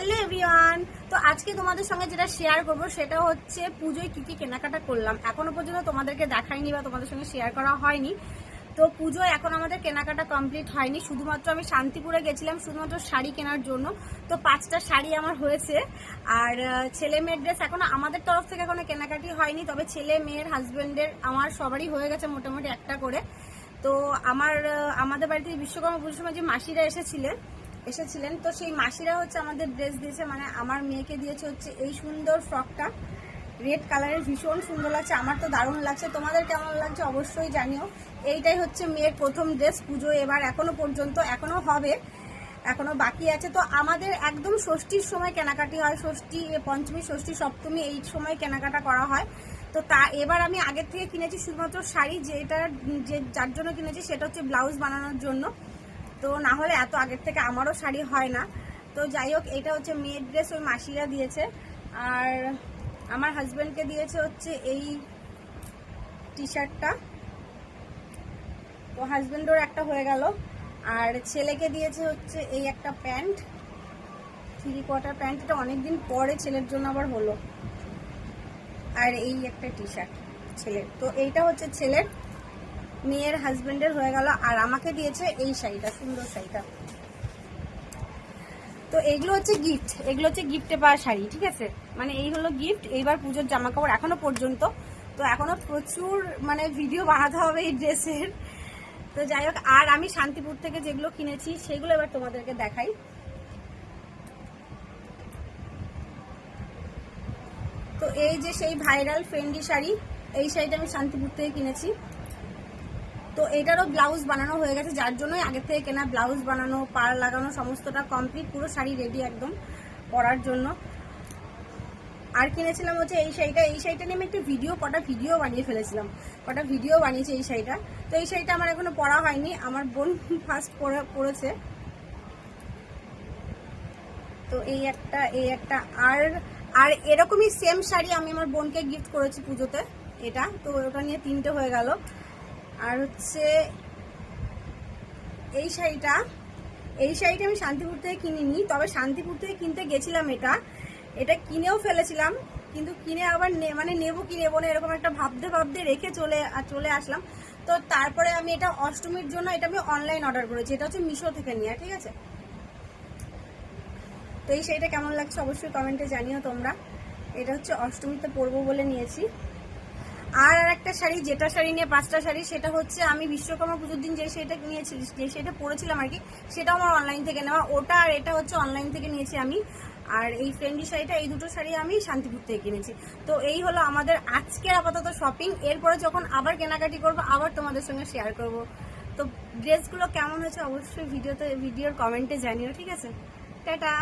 Hello everyone. তো আজকে তোমাদের সঙ্গে যেটা শেয়ার করব, সেটা হচ্ছে পুজোয় কি কি কেনাকাটা করলাম। এখনও পর্যন্ত তোমাদেরকে দেখাইনি বা তোমাদের সঙ্গে শেয়ার করা হয়নি। তো পুজোয় এখন আমাদের কেনাকাটা কমপ্লিট হয়নি। শুধুমাত্র আমি শান্তিপুরে গেছিলাম, শুধুমাত্র শাড়ি কেনার জন্য। তো পাঁচটা শাড়ি আমার হয়েছে। আর ছেলে মেয়ের ড্রেস এখনও আমাদের তরফ থেকে এখনও কেনাকাটি হয়নি। তবে ছেলে মেয়ের হাজবেন্ডের আমার সবারই হয়ে গেছে মোটামুটি একটা করে। তো আমার আমাদের বাড়িতে বিশ্বকর্মা পুজোর সময় যে মাসিরা এসেছিলেন এসেছিলেন। তো সেই মাসিরা হচ্ছে আমাদের ড্রেস দিয়েছে মানে আমার মেয়েকে দিয়েছে হচ্ছে এই সুন্দর ফ্রকটা রেড কালারের ভীষণ সুন্দর লাগছে। আমার তো দারুণ লাগছে। তোমাদের কেমন লাগছে অবশ্যই জানিও। এইটাই হচ্ছে মেয়ের প্রথম ড্রেস পুজো এবার এখনও পর্যন্ত, এখনও হবে, এখনও বাকি আছে। তো আমাদের একদম ষষ্ঠীর সময় কেনাকাটি হয়। ষষ্ঠী, পঞ্চমী, ষষ্ঠী, সপ্তমী এই সময় কেনাকাটা করা হয়। তো তা এবার আমি আগের থেকে কিনেছি শুধুমাত্র শাড়ি, যেটা যে, যার জন্য কিনেছি সেটা হচ্ছে ব্লাউজ বানানোর জন্য। তো না হলে এত আগের থেকে আমারও শাড়ি হয় না। তো যাই হোক, এটা হচ্ছে মেয়ের ড্রেস ওই মাসিরা দিয়েছে। আর আমার হাজব্যান্ডকে দিয়েছে হচ্ছে এই টি শার্টটা তো হাজব্যান্ডের একটা হয়ে গেল। আর ছেলেকে দিয়েছে হচ্ছে এই একটা প্যান্ট। থ্রি কোয়ার্টার প্যান্ট, এটা অনেকদিন পরে ছেলের জন্য আবার হলো। আর এই একটা টি শার্ট ছেলের। তো এইটা হচ্ছে ছেলের। মেয়ের হাজবেন্ডের হয়ে গেল আর আমাকে দিয়েছে এই শাড়িটা, সুন্দর শাড়িটা। তো এগুলো হচ্ছে গিফট এগুলো হচ্ছে গিফটে পাওয়া শাড়ি, ঠিক আছে? মানে এই হলো গিফট এইবার পুজোর জামা কাপড় এখনও পর্যন্ত। তো এখনও প্রচুর মানে ভিডিও বানাতে হবে এই ড্রেসের। তো যাই হোক, আর আমি শান্তিপুর থেকে যেগুলো কিনেছি, সেগুলো এবার তোমাদেরকে দেখাই। তো এই যে সেই ভাইরাল ফ্রেন্ডি শাড়ি, এই শাড়িটা আমি শান্তিপুর থেকে কিনেছি। তো এটারও ব্লাউজ বানানো হয়ে গেছে, যার জন্যই আগে থেকে কেনা ব্লাউজ বানানো পার লাগানো, সমস্তটা কমপ্লিট পুরো শাড়ি রেডি একদম পরার জন্য। আর কিনেছিলাম হচ্ছে এই শাড়িটা এই শাড়িটা নিয়ে আমি একটা ভিডিও কটা ভিডিও বানিয়ে ফেলেছিলাম। কটা ভিডিও বানিয়েছে এই শাড়িটা। তো এই শাড়িটা আমার এখনও পরা হয়নি, আমার বোন ফার্স্ট পরেছে। তো এই একটা এই একটা, আর আর এরকমই সেম শাড়ি আমি আমার বোনকে গিফট করেছি পুজোতে, এটা। তো ওটা নিয়ে তিনটে হয়ে গেল। আর হচ্ছে এই শাড়িটা এই শাড়িটা আমি শান্তিপুর থেকে কিনিনি, তবে শান্তিপুর থেকে কিনতে গেছিলাম এটা। এটা কিনেও ফেলেছিলাম, কিন্তু কিনে আবার মানে নেব কি নেব না এরকম একটা ভাবতে ভাবতে রেখে চলে চলে আসলাম। তো তারপরে আমি এটা অষ্টমীর জন্য এটা আমি অনলাইন অর্ডার করেছি, এটা হচ্ছে মিশো থেকে নিয়ে, ঠিক আছে? তো এই শাড়িটা কেমন লাগছে অবশ্যই কমেন্টে জানিও তোমরা। এটা হচ্ছে অষ্টমীতে পরবো বলে নিয়েছি। আর আর একটা শাড়ি, যেটা শাড়ি নিয়ে পাঁচটা শাড়ি, সেটা হচ্ছে আমি বিশ্বকর্মা পুজোর দিন যে সেটা নিয়েছি, যে সেটা পরেছিলাম আর কি, সেটাও আমার অনলাইন থেকে নেওয়া। ওটা আর এটা হচ্ছে অনলাইন থেকে নিয়েছি আমি। আর এই ফ্রেন্ডি শাড়িটা, এই দুটো শাড়ি আমি শান্তিপুর থেকে কিনেছি। তো এই হলো আমাদের আজকের আপাতত শপিং এরপরে যখন আবার কেনাকাটি করব, আবার তোমাদের সঙ্গে শেয়ার করব। তো ড্রেসগুলো কেমন হয়েছে অবশ্যই ভিডিওতে ভিডিওর কমেন্টে জানিও, ঠিক আছে? টাটা!